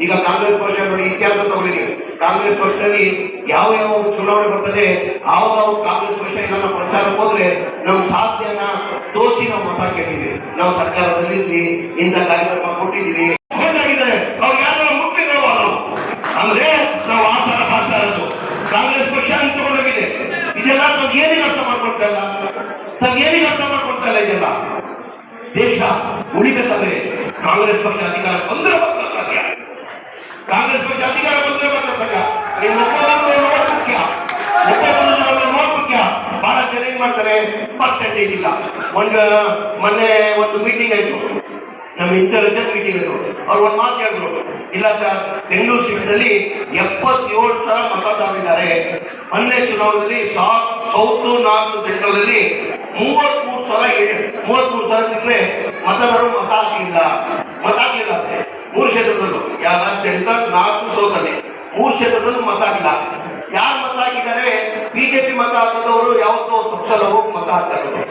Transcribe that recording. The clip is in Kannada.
ಈಗ ಕಾಂಗ್ರೆಸ್ ಪಕ್ಷ ನೋಡಿ ಇತಿಹಾಸ ತಗೊಳ್ಳಿ ಕಾಂಗ್ರೆಸ್ ಪಕ್ಷದಲ್ಲಿ ಯಾವ ಯಾವ ಚುನಾವಣೆ ಬರ್ತದೆ ಆವಾಗ ಕಾಂಗ್ರೆಸ್ ಪಕ್ಷ ನಮ್ಮ ಪ್ರಚಾರಕ್ಕೆ ಹೋದ್ರೆ ನಮ್ಮ ಸಾಧ್ಯನ ತೋರಿಸಿ ನಾವು ಮತ ಕೇಳಿದ್ವಿ ನಾವು ಸರ್ಕಾರದಲ್ಲಿ ಇಂಥ ಕಾರ್ಯಕ್ರಮ ಕೊಟ್ಟಿದ್ದೀವಿ. ಅವ್ರು ಯಾರೋ ಮುಖ್ಯ ಅಂದ್ರೆ ನಾವು ಆ ತರ ಮಾಡ್ತಾ ಕಾಂಗ್ರೆಸ್ ಪಕ್ಷ ಅಂತ ತಗೊಂಡೋಗಿದೆ ಇದೆಲ್ಲ ತಾವು ಏನಿಗೆ ಅರ್ಥ ಮಾಡ್ಕೊಡ್ತಾ ಇಲ್ಲ? ತಾವು ಏನಿಗೆ ಅರ್ಥ ಮಾಡ್ಕೊಡ್ತಾ ಇಲ್ಲ ಇದೆಲ್ಲ? ದೇಶ ಉಳಿಬೇಕಾದ್ರೆ ಕಾಂಗ್ರೆಸ್ ಪಕ್ಷ ಅಧಿಕಾರ ಬಂದ್ರೆ ಕಾಂಗ್ರೆಸ್ ಪಕ್ಷ ಅಧಿಕಾರ ಬಂದ್ರೆ ನೋಡ್ ಮುಖ್ಯ. ಮುಖ್ಯ. ಮಾಡ್ತಾರೆ? ಪರ್ಸೆಂಟೇಜ್ ಇಲ್ಲ. ಒಂದು, ಮೊನ್ನೆ ಒಂದು ಮೀಟಿಂಗ್ ಆಯ್ತು. ನಮ್ಮ ಇಂಟೆಲಿಜೆನ್ಸ್ ಮೀಟಿಂಗ್ ಆಯ್ತು. ಅವ್ರು ಒಂದು ಮಾತು ಹೇಳಿದ್ರು. ಇಲ್ಲ ಸರ್ ಬೆಂಗಳೂರು ಸಿಟಿಯಲ್ಲಿ ಎಪ್ಪತ್ತೇಳು ಸಾವಿರ ಮತದಾರರಿದ್ದಾರೆ ಮೊನ್ನೆ ಚುನಾವಣೆಯಲ್ಲಿ ಸಾ ಸೌತ್ ನಾರ್ತ್ ಸೆಂಟ್ರಲ್ ಅಲ್ಲಿ ಮೂವತ್ಮೂರು ಸಾವಿರ ಮೂವತ್ಮೂರು ಸಾವಿರ ಮತದಾರರು ಮತ ಅಂತೆ ಮೂರು ಕ್ಷೇತ್ರದಲ್ಲೂ ಯಾವ ಸೆಂಟ್ರಲ್ ನಾಲ್ಕು ಅಲ್ಲಿ ಮೂರು ಕ್ಷೇತ್ರದಲ್ಲೂ ಮತ ಆಗಿಲ್ಲ ಯಾರು ಮತ ಹಾಕಿದ್ದಾರೆ ಬಿಜೆಪಿ ಮತ ಹಾಕಿದವರು ಯಾವತ್ತೋ ಪಕ್ಷ ಹೋಗಿ ಮತ ಹಾಕ್ತಾರೆ